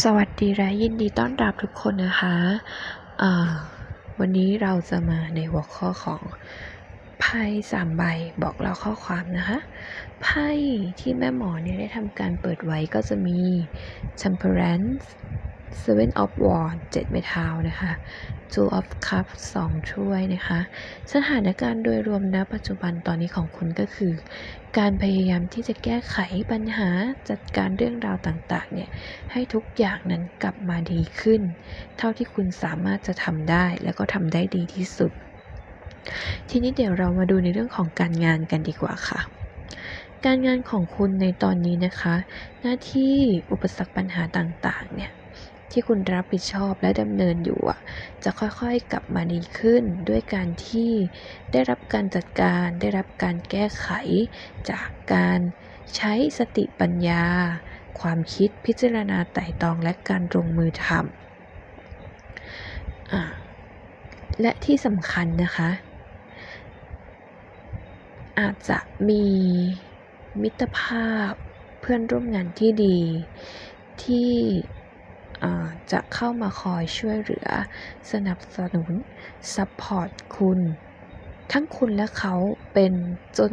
สวัสดีและยินดีต้อนรับทุกคนนะคะวันนี้เราจะมาในหัวข้อของไพ่สามใบบอกเราข้อความนะคะไพ่ที่แม่หมอเนี่ยได้ทำการเปิดไว้ก็จะมี temperance seven of wands เจ็ดไม้เท้านะคะ two of cups สองถ้วยนะคะ สถานการณ์โดยรวมณปัจจุบันตอนนี้ของคุณก็คือ การพยายามที่จะแก้ไขปัญหาจัดการเรื่องราวต่างๆเนี่ยให้ทุกอย่างนั้นกลับมาดีขึ้น เท่าที่คุณสามารถจะทำได้แล้วก็ทำได้ดีที่สุด ทีนี้เดี๋ยวเรามาดูในเรื่องของการงานกันดีกว่าค่ะการงานของคุณในตอนนี้นะคะ หน้าที่อุปสรรคปัญหาต่างๆ เนี่ย ที่คุณรับผิดชอบและดำเนินอยู่จะค่อยๆกลับมาดีขึ้น ด้วยการที่ได้รับการจัดการได้รับการแก้ไข จากการใช้สติปัญญา ความคิดพิจารณาไต่ตรองและการลงมือทำอและที่สำคัญนะคะ อาจจะมีมิตรภาพเพื่อนร่วมงานที่ดีที่ จะเข้ามาคอยช่วยเหลือ สนับสนุนซัพพอร์ตคุณ ทั้งคุณและเขาเป็นจน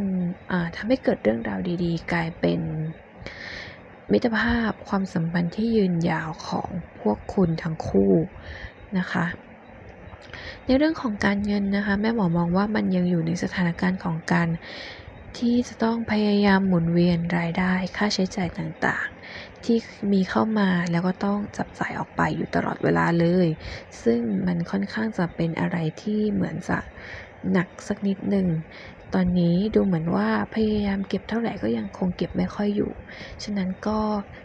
ทำให้เกิดเรื่องราวดีๆ กลายเป็นมิตรภาพความสัมพันธ์ที่ยืนยาวของพวกคุณทั้งคู่นะคะ ในเรื่องของการเงินนะคะ แม่หมอมองว่ามันยังอยู่ในสถานการณ์ของการที่จะต้องพยายามหมุนเวียนรายได้ค่าใช้จ่ายต่างๆ ที่มีเข้ามาแล้วก็ต้องจับจ่ายออกไปอยู่ตลอดเวลาเลย ซึ่งมันค่อนข้างจะเป็นอะไรที่เหมือนจะหนักสักนิดหนึ่งตอนนี้ดูเหมือนว่าพยายามเก็บเท่าไหร่ก็ยังคงเก็บไม่ค่อยอยู่ ฉะนั้นก็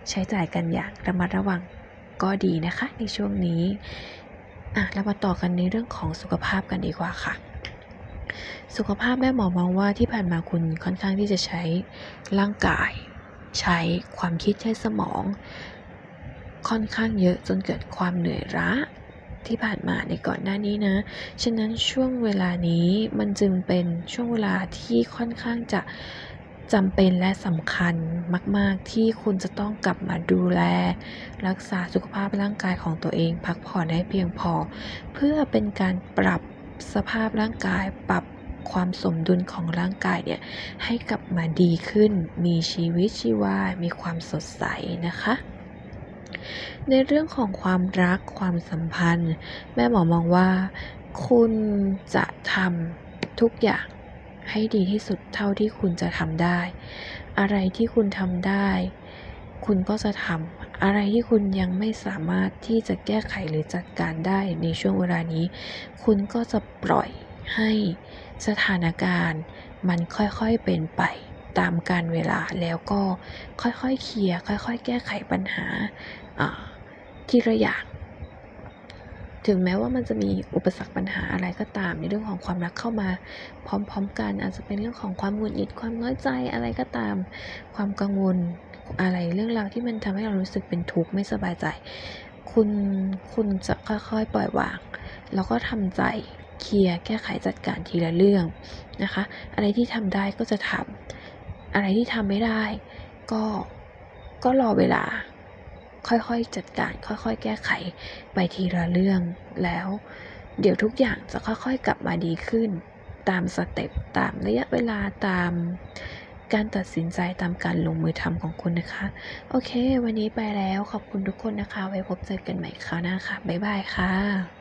ใช้จ่ายกันอย่างระมัดระวังก็ดีนะคะในช่วงนี้อะเรามาต่อกันในเรื่องของสุขภาพกันดีกว่าค่ะ สุขภาพแม่หมอมองว่าที่ผ่านมาคุณค่อนข้างที่จะใช้ร่างกาย ใช้ความคิดใช้สมอง ค่อนข้างเยอะจนเกิดความเหนื่อยล้าที่ผ่านมาในก่อนหน้านี้นะ ฉะนั้นช่วงเวลานี้มันจึงเป็นช่วงเวลาที่ค่อนข้างจะจำเป็นและสำคัญมาก ๆ ที่คุณจะต้องกลับมาดูแล รักษาสุขภาพร่างกายของตัวเอง พักผ่อนให้เพียงพอ เพื่อเป็นการปรับสภาพร่างกายปรับ ความสมดุลของร่างกายเนี่ยให้กลับมาดีขึ้น มีชีวิตชีวา มีความสดใสนะคะในเรื่องของความรักความสัมพันธ์ แม่หมอมองว่า คุณจะทำทุกอย่างให้ดีที่สุดเท่าที่คุณจะทำได้ อะไรที่คุณทำได้ คุณก็จะทำอะไรที่คุณยังไม่สามารถที่จะแก้ไขหรือจัดการได้ในช่วงเวลานี้ คุณก็จะปล่อย ให้สถานการณ์มันค่อยๆเป็นไปตามการเวลาแล้วก็ค่อยๆเคลียร์ค่อยๆ แก้ไขปัญหาอ่าทีละอย่างถึงแม้ว่ามันจะมีอุปสรรคปัญหาอะไรก็ตามในเรื่องของความรักเข้ามาพร้อมๆกัน อาจจะเป็นเรื่องของความหงุดหงิดความน้อยใจอะไรก็ตาม ความกังวลอะไรเรื่องราวที่มันทำให้เรารู้สึกเป็นทุกข์ไม่สบายใจ คุณคุณจะค่อยๆปล่อยวาง แล้วก็ทำใจ เคลียร์แก้ไขจัดการทีละเรื่องนะคะ อะไรที่ทำได้ก็จะทำอะไรที่ทำไม่ได้ ก็ก็รอเวลา ค่อยๆจัดการ ค่อยๆ แก้ไขไปทีละเรื่องแล้ว เดี๋ยวทุกอย่างจะค่อยๆ กลับมาดีขึ้น ตามสเต็ปตามระยะเวลาตามการตัดสินใจตามการลงมือทำของคุณนะคะ โอเค วันนี้ไปแล้วขอบคุณทุกคนนะคะ ไว้พบเจอกันใหม่คราวหน้าค่ะ บ๊ายบายค่ะ